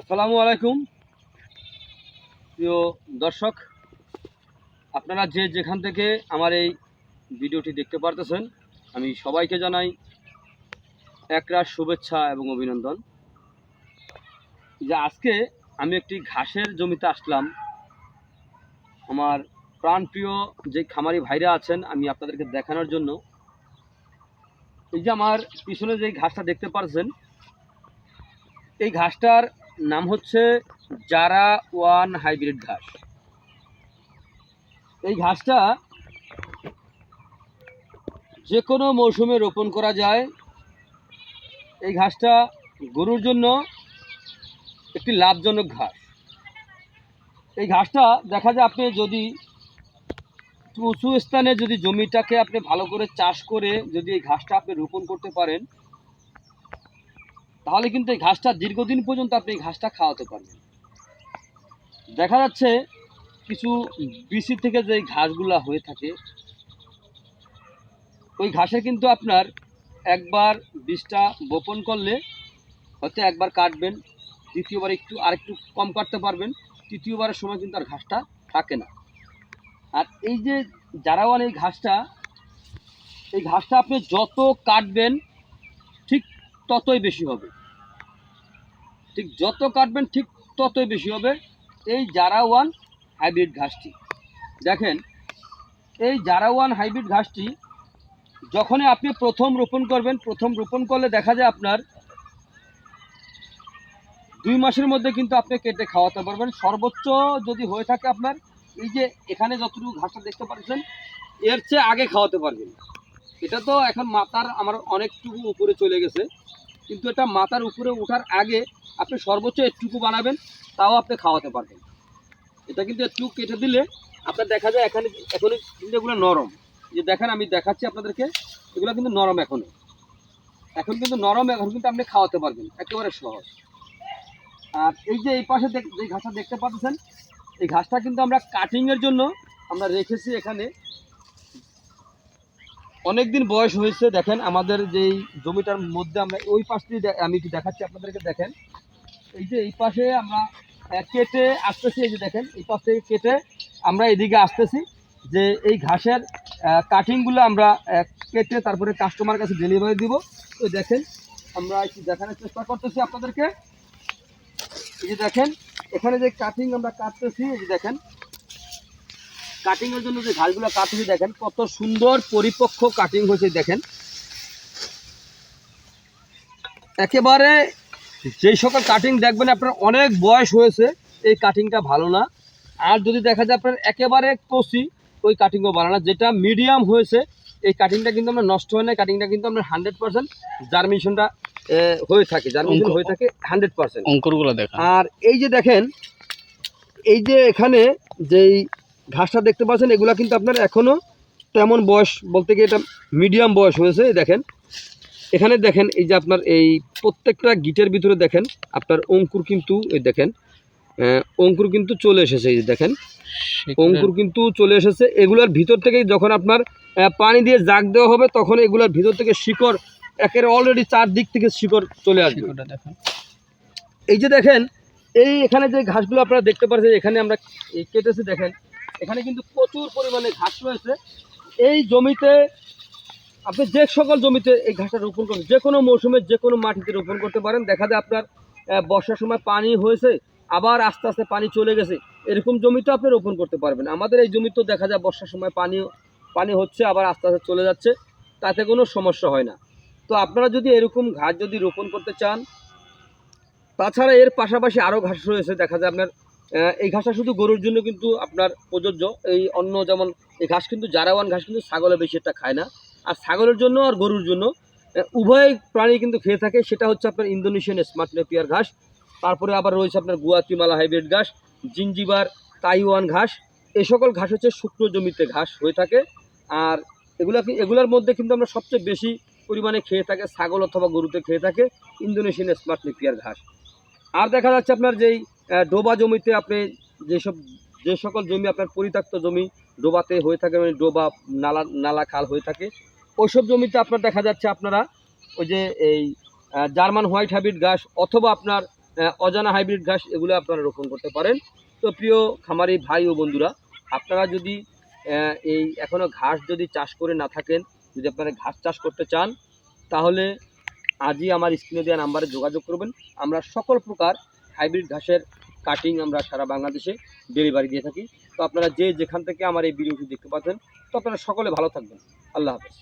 আসসালামু আলাইকুম। প্রিয় দর্শক, আপনারা যে যেখান থেকে আমার এই ভিডিওটি দেখতে পারতেছেন, আমি সবাইকে জানাই একরাশ শুভেচ্ছা এবং অভিনন্দন। যে আজকে আমি একটি ঘাসের জমিতে আসলাম। আমার প্রাণপ্রিয় যে খামারি ভাইরা আছেন, আমি আপনাদেরকে দেখানোর জন্য। এই যে আমার পিছনে যে ঘাসটা দেখতে পারছেন, এই ঘাসটার নাম হচ্ছে জারা ওয়ান হাইব্রিড ঘাস। এই ঘাসটা যে কোনো মৌসুমে রোপণ করা যায়। এই ঘাসটা গরুর জন্য একটি লাভজনক ঘাস। এই ঘাসটা দেখা যায় আপনি যদি উঁচু স্থানে যদি জমিটাকে আপনি ভালো করে চাষ করে যদি এই ঘাসটা আপনি রোপণ করতে পারেন তাহলে কিন্তু এই ঘাসটা দীর্ঘদিন পর্যন্ত আপনি এই ঘাসটা খাওয়াতে পারবেন। দেখা যাচ্ছে কিছু বিসি থেকে যে ঘাসগুলা হয়ে থাকে, ওই ঘাসে কিন্তু আপনার একবার বীজটা বপন করলে হয়তো একবার কাটবেন, দ্বিতীয়বার একটু আরেকটু কম কাটতে পারবেন, তৃতীয়বারের সময় কিন্তু আর ঘাসটা থাকে না। আর এই যে জারাওয়ান এই ঘাসটা এই ঘাসটা আপনি যত কাটবেন, ঠিক ততই বেশি হবে। ঠিক যত কাটবেন ঠিক ততই বেশি হবে। এই জারা ওয়ান হাইব্রিড ঘাসটি। দেখেন, এই জারা ওয়ান হাইব্রিড ঘাসটি যখনই আপনি প্রথম রোপণ করবেন, প্রথম রোপণ করলে দেখা যায় আপনার দুই মাসের মধ্যে কিন্তু আপনি কেটে খাওয়াতে পারবেন। সর্বোচ্চ যদি হয়ে থাকে আপনার, এই যে এখানে যতটুকু ঘাসটা দেখতে পাচ্ছেন, এর চেয়ে আগে খাওয়াতে পারবেন। এটা তো এখন মাথার আমার অনেকটুকু উপরে চলে গেছে। কিন্তু এটা মাথার উপরে ওঠার আগে আপনি সর্বোচ্চ একটুকু বানাবেন তাও আপনি খাওয়াতে পারবেন। এটা কিন্তু একটু কেটে দিলে আপনার দেখা যায় এখানে এখন কিন্তু এগুলো নরম। যে দেখেন আমি দেখাচ্ছি আপনাদেরকে, এগুলো কিন্তু নরম এখনও এখন কিন্তু নরম, এখন কিন্তু আপনি খাওয়াতে পারবেন, একেবারে সহজ। আর এই যে এই পাশে যে ঘাসটা দেখতে পাচ্ছেন, এই ঘাসটা কিন্তু আমরা কাটিংয়ের জন্য আমরা রেখেছি এখানে। অনেক দিন বয়স হয়েছে, দেখেন আমাদের যেই জমিটার মধ্যে আমরা ওই পাশ দিয়ে দে- আমি একটু দেখাচ্ছি আপনাদেরকে, দেখেন। এই যে এই পাশে আমরা কেটে আসতেছি, এই যে দেখেন, এই পাশ থেকে কেটে আমরা এদিকে আসতেছি যে এই ঘাসের কাটিংগুলো আমরা কেটে তারপরে কাস্টমার কাছে ডেলিভারি দিব। তো দেখেন, আমরা একটু দেখানোর চেষ্টা করতেছি আপনাদেরকে। এই যে দেখেন, এখানে যে কাটিং আমরা কাটতেছি, এই যে দেখেন কাটিং এর জন্য যে ঘাসগুলো কাটতেছি দেখেন কত সুন্দর পরিপক্ক কাটিং হয়েছে দেখেন। একেবারে যেই সকল কাটিং দেখবেন আপনার অনেক বয়স হয়েছে এই কাটিংটা ভালো না। আর যদি দেখা যায় আপনার একেবারে কষি ওই কাটিংও ভালো না। যেটা মিডিয়াম হয়েছে এই কাটিংটা কিন্তু আমরা নষ্ট হয় না কাটিংটা কিন্তু আমরা হান্ড্রেড পার্সেন্ট জার্মিনেশনটা হয়ে থাকে জার্মিনেশন অঙ্ক- হয়ে থাকে হান্ড্রেড পার্সেন্ট অঙ্কুরগুলো দেখেন। আর এই যে দেখেন এই যে এখানে যেই ঘাসটা দেখতে পাচ্ছেন এগুলা কিন্তু আপনার এখনও তেমন বয়স বলতে গিয়ে এটা মিডিয়াম বয়স হয়েছে দেখেন। এখানে দেখেন এই যে আপনার এই প্রত্যেকটা গিটের ভিতরে দেখেন আপনার অঙ্কুর কিন্তু এই দেখেন অঙ্কুর কিন্তু চলে এসেছে এই যে দেখেন অঙ্কুর কিন্তু চলে এসেছে এগুলার ভিতর থেকেই যখন আপনার পানি দিয়ে জাগ দেওয়া হবে তখন এগুলার ভিতর থেকে শিকড় একের অলরেডি চারদিক থেকে শিকড় চলে আসবে। এই যে দেখেন এই এখানে যে ঘাসগুলো আপনারা দেখতে পাচ্ছেন এখানে আমরা কেটেছি দেখেন। এখানে কিন্তু প্রচুর পরিমাণে ঘাস রয়েছে। এই জমিতে, আপনি যে সকল জমিতে এই ঘাসটা রোপণ করেন, যে কোনো মৌসুমে যে কোনো মাটিতে রোপণ করতে পারেন। দেখা যায় আপনার বর্ষার সময় পানি হয়েছে, আবার আস্তে আস্তে পানি চলে গেছে। এরকম জমিতে আপনি রোপণ করতে পারবেন। আমাদের এই জমিতেও দেখা যায় বর্ষার সময় পানি পানি হচ্ছে, আবার আস্তে আস্তে চলে যাচ্ছে। তাতে কোনো সমস্যা হয় না। তো আপনারা যদি এরকম ঘাস যদি রোপণ করতে চান, তাছাড়া এর পাশাপাশি আরও ঘাস রয়েছে। দেখা যায় আপনার এই ঘাসটা শুধু গরুর জন্য কিন্তু আপনার প্রযোজ্য। এই অন্য যেমন এই ঘাস কিন্তু জারাওয়ান ঘাস কিন্তু ছাগলে বেশি একটা খায় না। আর ছাগলের জন্য আর গরুর জন্য উভয় প্রাণী কিন্তু খেয়ে থাকে। সেটা হচ্ছে আপনার ইন্দোনেশিয়ান স্মার্ট নেপিয়ার ঘাস। তারপরে আবার রয়েছে আপনার গুয়াতিমালা হাইব্রিড ঘাস, জিঞ্জিবার, তাইওয়ান ঘাস। এই সকল ঘাস হচ্ছে শুকনো জমিতে ঘাস হয়ে থাকে। আর এগুলা এগুলোর মধ্যে কিন্তু আমরা সবচেয়ে বেশি পরিমাণে খেয়ে থাকে, ছাগল অথবা গরুতে খেয়ে থাকে ইন্দোনেশিয়ান স্মার্ট নেপিয়ার ঘাস। আর দেখা যাচ্ছে আপনার যেই ডোবা জমিতে আপনি যেসব, যে সকল জমি আপনার পরিত্যক্ত জমি ডোবাতে হয়ে থাকে মানে ডোবা, নালা নালা খাল হয়ে থাকে, ওইসব জমিতে আপনার দেখা যাচ্ছে আপনারা ওই যে এই জার্মান হোয়াইট হাইব্রিড ঘাস অথবা আপনার অজানা হাইব্রিড ঘাস এগুলো আপনারা রোপণ করতে পারেন। তো প্রিয় খামারি ভাই ও বন্ধুরা, আপনারা যদি এই এখনও ঘাস যদি চাষ করে না থাকেন, যদি আপনারা ঘাস চাষ করতে চান, তাহলে আজই আমার স্ক্রিনে দেওয়া নাম্বারে যোগাযোগ করবেন। আমরা সকল প্রকার হাইব্রিড ঘাসের কাটিং আমরা সারা বাংলাদেশে ডেলিভারি দিয়ে থাকি। তো আপনারা যে যেখান থেকে আমার এই ভিডিওটি দেখতে পাচ্ছেন, তো আপনারা সকলে ভালো থাকবেন। আল্লাহ হাফেজ।